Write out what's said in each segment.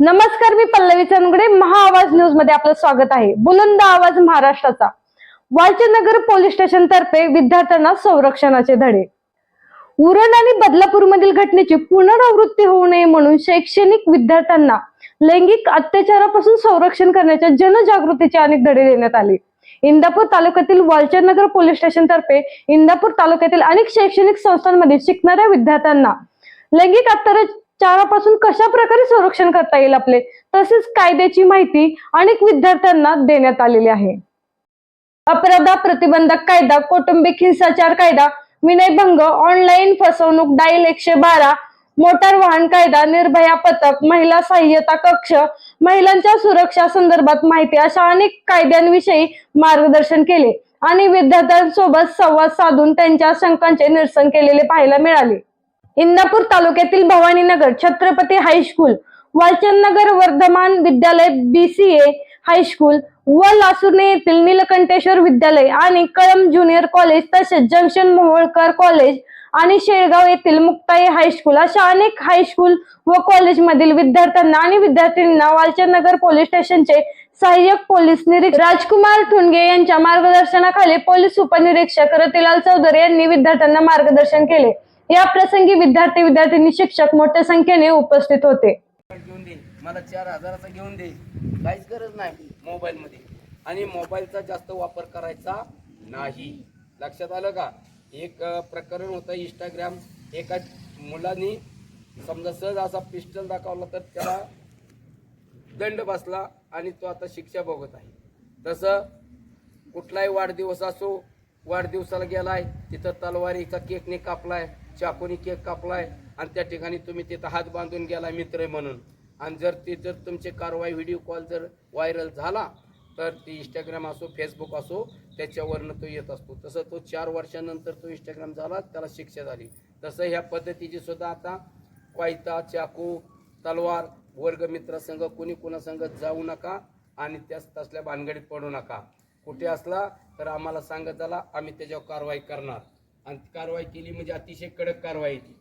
नमस्कार मी पल्लवी चंदगडे महाआवाज न्यूजमध्ये आपलं स्वागत आहे. बुलंद आवाज महाराष्ट्राचा. वालचंदनगर पोलीस स्टेशन तर्फे विद्यार्थ्यांना संरक्षणाचे धडे. उरण आणि बदलापूरमधील घटनेची पुनरावृत्ती होऊ नये म्हणून शैक्षणिक विद्यार्थ्यांना लैंगिक अत्याचारापासून संरक्षण करण्याच्या जनजागृतीचे अनेक धडे देण्यात आले. इंदापूर तालुक्यातील वालचंदनगर पोलीस स्टेशन तर्फे इंदापूर तालुक्यातील अनेक शैक्षणिक संस्थांमध्ये शिकणाऱ्या विद्यार्थ्यांना लैंगिक अत्याचार चारापासून कशा प्रकारे संरक्षण करता येईल आपले? तसेच कायद्याची माहिती अनेक विद्यार्थ्यांना देण्यात आलेली आहे. अपराधा प्रतिबंधक कायदा कौटुंबिक हिंसाचार कायदा विनयभंग ऑनलाईन फसवणूक डाईल एकशे बारा मोटार वाहन कायदा निर्भया पथक महिला सहाय्यता कक्ष महिलांच्या सुरक्षा संदर्भात माहिती अशा अनेक कायद्यांविषयी मार्गदर्शन केले आणि विद्यार्थ्यांसोबत संवाद साधून त्यांच्या शंकांचे निरसन केलेले पाहायला मिळाले. इंदापूर तालुक्यातील Bhavaninagar Chhatrapati high school Walchandnagar Vardhaman Vidyalaya BCA high school व लासुर्ने येथील नीलकंठेश्वर विद्यालय आणि कळम ज्युनियर कॉलेज तसेच जंक्शन मोहोळकर कॉलेज आणि शेळगाव येथील मुक्ताई हायस्कूल अशा अनेक हायस्कूल व कॉलेजमधील विद्यार्थ्यांना आणि विद्यार्थिनींना वालचंदनगर पोलीस स्टेशनचे सहाय्यक पोलीस निरीक्षक राजकुमार ठुणगे यांच्या मार्गदर्शनाखाली पोलीस उपनिरीक्षक रतिलाल चौधरी यांनी विद्यार्थ्यांना मार्गदर्शन केले. या प्रसंगी विद्यार्थी विद्यार्थिनी शिक्षक मोठ्या संख्येने उपस्थित होते. घेऊन दे मला चार हजाराचा घेऊन दे काहीच गरज नाही मोबाईलमध्ये. आणि मोबाईलचा जास्त वापर करायचा नाही. लक्षात आलं का? एक प्रकरण होतं इंस्टाग्राम एका मुलांनी समजा सहज असा पिस्टल दाखवला तर त्याला दंड बसला आणि तो आता शिक्षा भोगत आहे. तसं कुठलाही वाढदिवस असो वाढदिवसाला गेलाय तिथं तलवारीचा केकने कापलाय चाकूनी केक कापलाय आणि त्या ठिकाणी तुम्ही तिथं हात बांधून गेला मित्र म्हणून. आणि जर ते जर तुमचे कारवाई व्हिडिओ कॉल जर व्हायरल झाला तर ती इंस्टाग्राम असो फेसबुक असो त्याच्यावरनं तो येत असतो. तसं तो चार वर्षानंतर तो इंस्टाग्राम झाला त्याला शिक्षा झाली. तसं ह्या पद्धतीची सुद्धा आता क्वायता चाकू तलवार वर्गमित्रासंग कोणी कोणासंग जाऊ नका आणि त्याच तसल्या भानगडीत पडू नका. कुठे असला तर आम्हाला सांगत झाला आम्ही त्याच्यावर कारवाई करणार. आणि कारवाई केली म्हणजे अतिशय कडक कारवाई ती.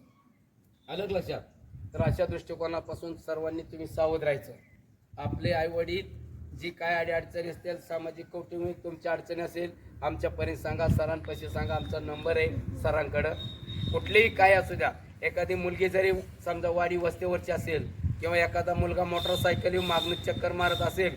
अलग लक्षात. तर अशा दृष्टिकोनापासून सर्वांनी तुम्ही सावध राहायचं. आपले आईवडील जी काय अडी अडचणी असतील सामाजिक कौटुंबिक तुमच्या अडचणी असेल आमच्यापर्यंत सांगा. सरांपाशी सांगा. आमचा नंबर आहे सरांकडं. कुठलीही काय असू द्या. एखादी मुलगी जरी समजा वाडी वस्तीवरची असेल किंवा एखादा मुलगा मोटरसायकल मागणं चक्कर मारत असेल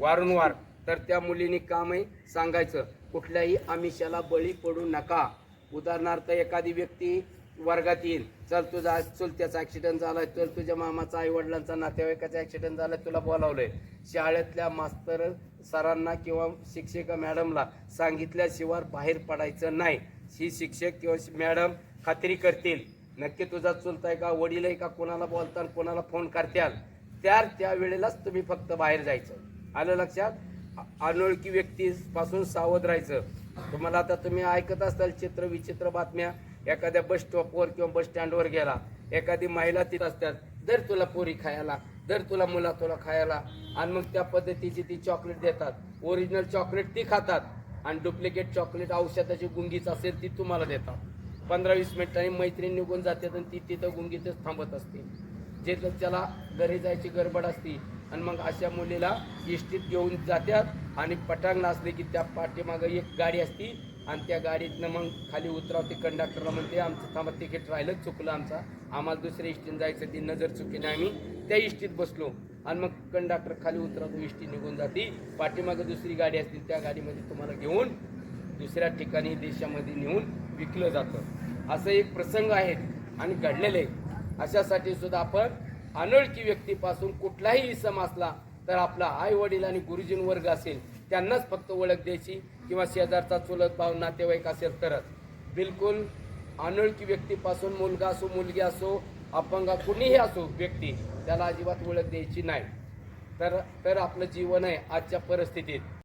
वारंवार तर त्या मुलीने कामही सांगायचं. कुठल्याही आमिषाला बळी पडू नका. उदाहरणार्थ एखादी व्यक्ती वर्गात येईल. चल तुझा चुलत्याचा ॲक्सिडेंट आहे चल तुझ्या मामाचा आई वडिलांचा नातेवाईकाचा ॲक्सिडेंट झाला तुला बोलावलं आहे शाळेतल्या मास्तर सरांना किंवा शिक्षिका मॅडमला सांगितल्याशिवाय बाहेर पडायचं नाही. ही शिक्षक किंवा मॅडम खात्री करतील. नक्की तुझा चुलता आहे का वडील आहे का कोणाला बोलताना कोणाला फोन करत्याल त्या त्या वेळेलाच तुम्ही फक्त बाहेर जायचं. आलं लक्षात? अनोळखी व्यक्तीपासून सावध राहायचं. तुम्हाला आता तुम्ही ऐकत असाल चित्र विचित्र बातम्या. एखाद्या बस स्टॉपवर किंवा बस स्टँडवर गेला. एखादी महिला तिथं असतात. दर तुला पोरी खायला दर तुला मुला तुला खायला. आणि मग त्या पद्धतीची ती चॉकलेट देतात. ओरिजिनल चॉकलेट ती खातात. आणि डुप्लिकेट चॉकलेट औषधाची गुंगीच असेल ती तुम्हाला देतात. पंधरा वीस मिनिटांनी मैत्रीण निघून जाते आणि ती तिथं गुंगीतच थांबत असते. जे तर त्याला घरी जायची गडबड असते. आणि मग अशा मुलीला इष्टीत घेऊन जात्यात. आणि पटांग असले की त्या पाठीमागं एक गाडी असती आणि त्या गाडीतनं मग खाली उतरावते कंडक्टरला म्हणते आमचं थांबा तिकीट राहिलं चुकलं आमचा. आम्हाला दुसऱ्या इष्टीने जायचं ती नजर चुकीने आम्ही. त्या इष्टीत बसलो. आणि मग कंडक्टर खाली उतरावतो इष्टी निघून जाते. पाठीमागं दुसरी गाडी असतील त्या गाडीमध्ये तुम्हाला घेऊन दुसऱ्या ठिकाणी देशामध्ये नेऊन विकलं जातं. असं एक प्रसंग आहे आणि घडलेले अशासाठी सुद्धा आपण अनोळखी व्यक्तीपासून कुठलाही इसम असला तर आपला आई वडील आणि गुरुजीन वर्ग असेल त्यांनाच फक्त ओळख द्यायची किंवा शेजारचा चुलत भाव नातेवाईक असेल तरच. बिलकुल अनोळखी व्यक्तीपासून मुलगा असो मुलगी असो अपंग कुणीही असो व्यक्ती त्याला अजिबात ओळख द्यायची नाही. तर तर आपलं जीवन आहे आजच्या परिस्थितीत.